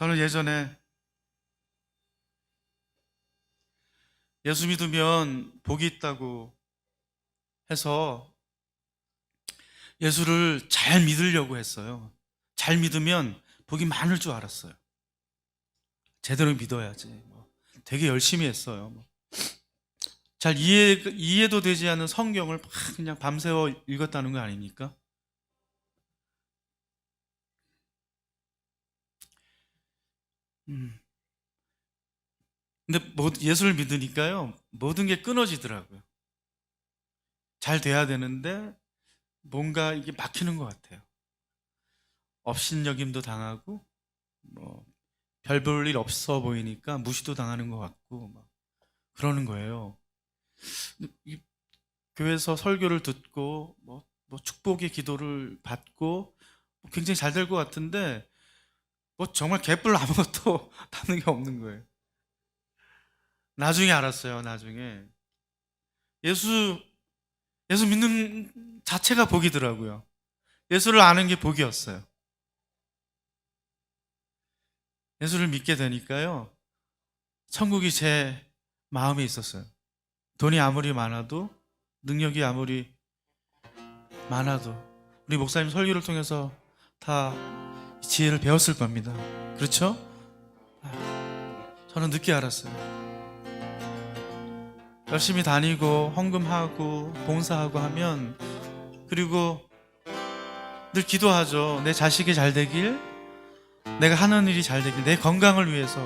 저는 예전에 예수 믿으면 복이 있다고 해서 예수를 잘 믿으려고 했어요. 잘 믿으면 복이 많을 줄 알았어요. 제대로 믿어야지. 뭐. 되게 열심히 했어요. 뭐. 잘 이해, 이해도 되지 않는 성경을 막 그냥 밤새워 읽었다는 거 아닙니까? 음. 근데 뭐- 예수를 믿으니까요, 모든 게 끊어지더라고요. 잘 돼야 되는데, 뭔가 이게 막히는 것 같아요. 업신여김도 당하고, 뭐, 별 볼 일 없어 보이니까 무시도 당하는 것 같고, 막 그러는 거예요. 이- 교회에서 설교를 듣고, 뭐, 뭐 축복의 기도를 받고, 뭐 굉장히 잘 될 것 같은데, 뭐 정말 개뿔 아무것도 담는 게 없는 거예요. 나중에 알았어요, 나중에. 예수, 예수 믿는 자체가 복이더라고요. 예수를 아는 게 복이었어요. 예수를 믿게 되니까요, 천국이 제 마음에 있었어요. 돈이 아무리 많아도, 능력이 아무리 많아도, 우리 목사님 설교를 통해서 다 지혜를 배웠을 겁니다. 그렇죠? 저는 늦게 알았어요. 열심히 다니고 헌금하고 봉사하고 하면 그리고 늘 기도하죠. 내 자식이 잘 되길, 내가 하는 일이 잘 되길, 내 건강을 위해서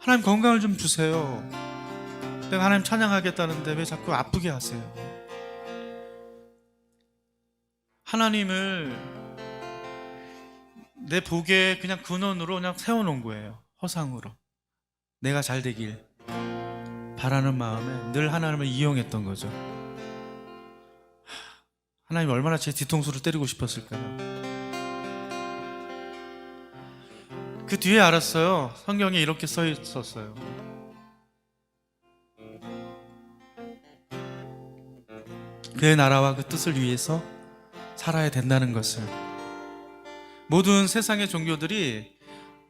하나님 건강을 좀 주세요. 내가 하나님 찬양하겠다는데 왜 자꾸 아프게 하세요? 하나님을 내 복의 그냥 근원으로 그냥 세워놓은 거예요. 허상으로. 내가 잘 되길 바라는 마음에 늘 하나님을 이용했던 거죠. 하나님 얼마나 제 뒤통수를 때리고 싶었을까요? 그 뒤에 알았어요. 성경에 이렇게 써 있었어요. 그의 나라와 그 뜻을 위해서 살아야 된다는 것을 모든 세상의 종교들이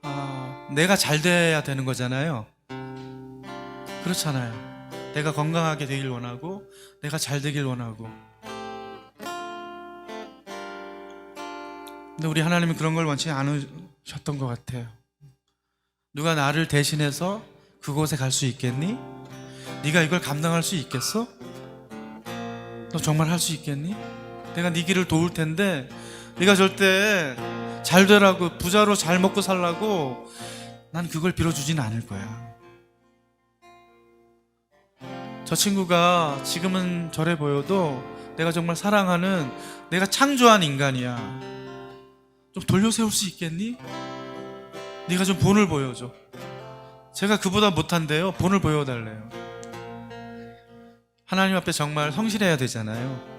아, 내가 잘 돼야 되는 거잖아요. 그렇잖아요. 내가 건강하게 되길 원하고, 내가 잘 되길 원하고. 근데 우리 하나님은 그런 걸 원치 않으셨던 것 같아요. 누가 나를 대신해서 그곳에 갈 수 있겠니? 네가 이걸 감당할 수 있겠어? 너 정말 할 수 있겠니? 내가 네 길을 도울 텐데 네가 절대 잘 되라고 부자로 잘 먹고 살라고 난 그걸 빌어주진 않을 거야. 저 친구가 지금은 저래 보여도 내가 정말 사랑하는 내가 창조한 인간이야. 좀 돌려 세울 수 있겠니? 네가 좀 본을 보여줘. 제가 그보다 못한데요. 본을 보여달래요. 하나님 앞에 정말 성실해야 되잖아요.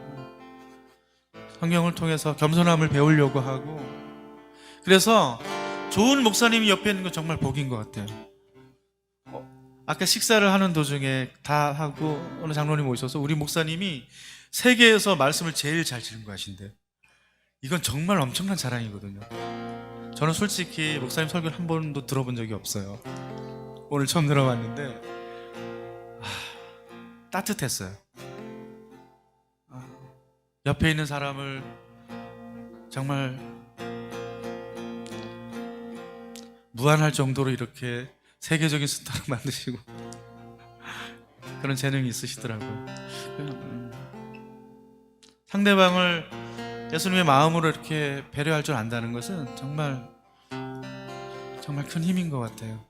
성경을 통해서 겸손함을 배우려고 하고 그래서 좋은 목사님이 옆에 있는 건 정말 복인 것 같아요. 어, 아까 식사를 하는 도중에 다 하고 어느 장로님 오셔서 우리 목사님이 세계에서 말씀을 제일 잘 증거하신대요. 이건 정말 엄청난 자랑이거든요. 저는 솔직히 목사님 설교를 한 번도 들어본 적이 없어요. 오늘 처음 들어봤는데 아, 따뜻했어요. 아, 옆에 있는 사람을 정말 무한할 정도로 이렇게 세계적인 스타로 만드시고 그런 재능이 있으시더라고요. 음, 상대방을 예수님의 마음으로 이렇게 배려할 줄 안다는 것은 정말 정말 큰 힘인 것 같아요.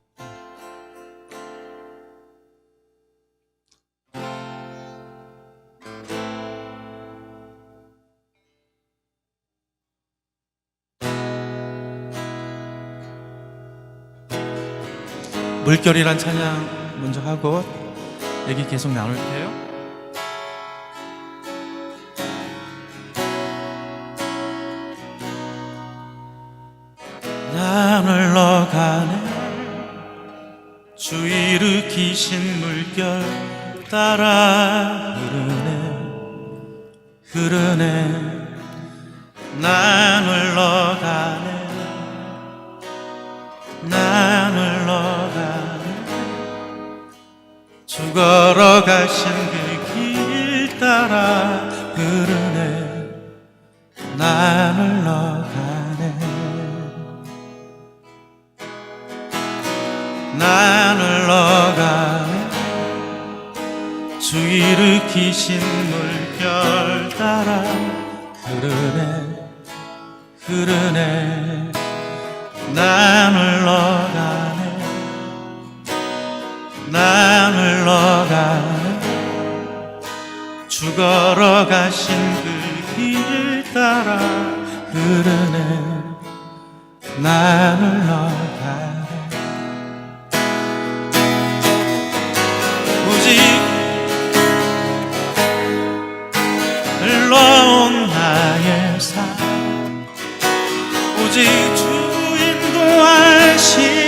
물결이란 찬양 먼저 하고 얘기 계속 나눌게요. 나 흘러가네. 주 일으키신 물결 따라 흐르네. 흐르네. 난 흘러가네 난 죽어러 가신 그 길 따라 흐르네. 난 흘러가네. 난 흘러가네. 주 일으키신 물결 따라 흐르네. 흐르네. 난 흘러가네 난 흘러가네 죽어러 가신 그길 따라 흐르네. 난 흘러가네 오직 흘러온 나의 삶. 오직 주 인도하심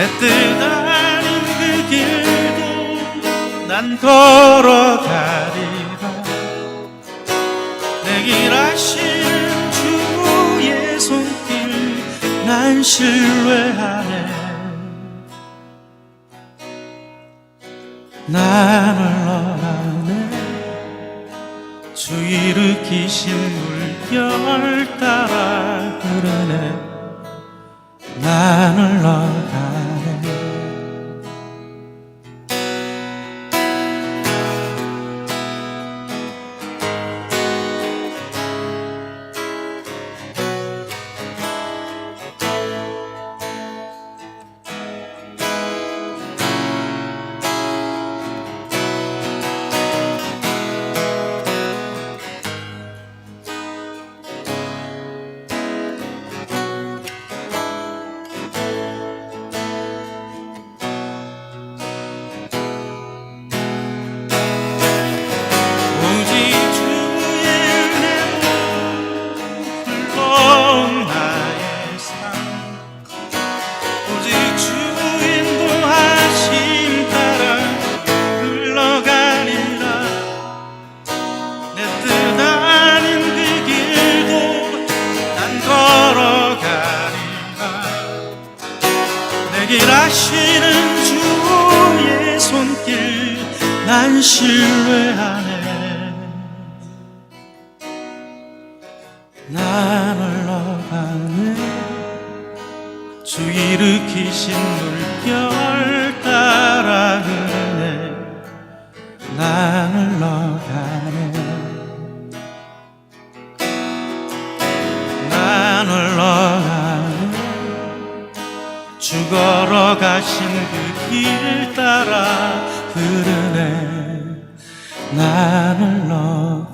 아닌 그 길도 난 걸어가리라. 내길 아시는 주의 손길 난 신뢰하네 난 흘러가네. 주 일으키신 물결 따라 흐르네 난 흘러가 난 신뢰하네 난 흘러가네 주 일으키신 물결 따라 흐르네. 난 흘러가네. 난 흘러가네. 죽어러 가신 그 길 따라 흐르네 난 흘러가네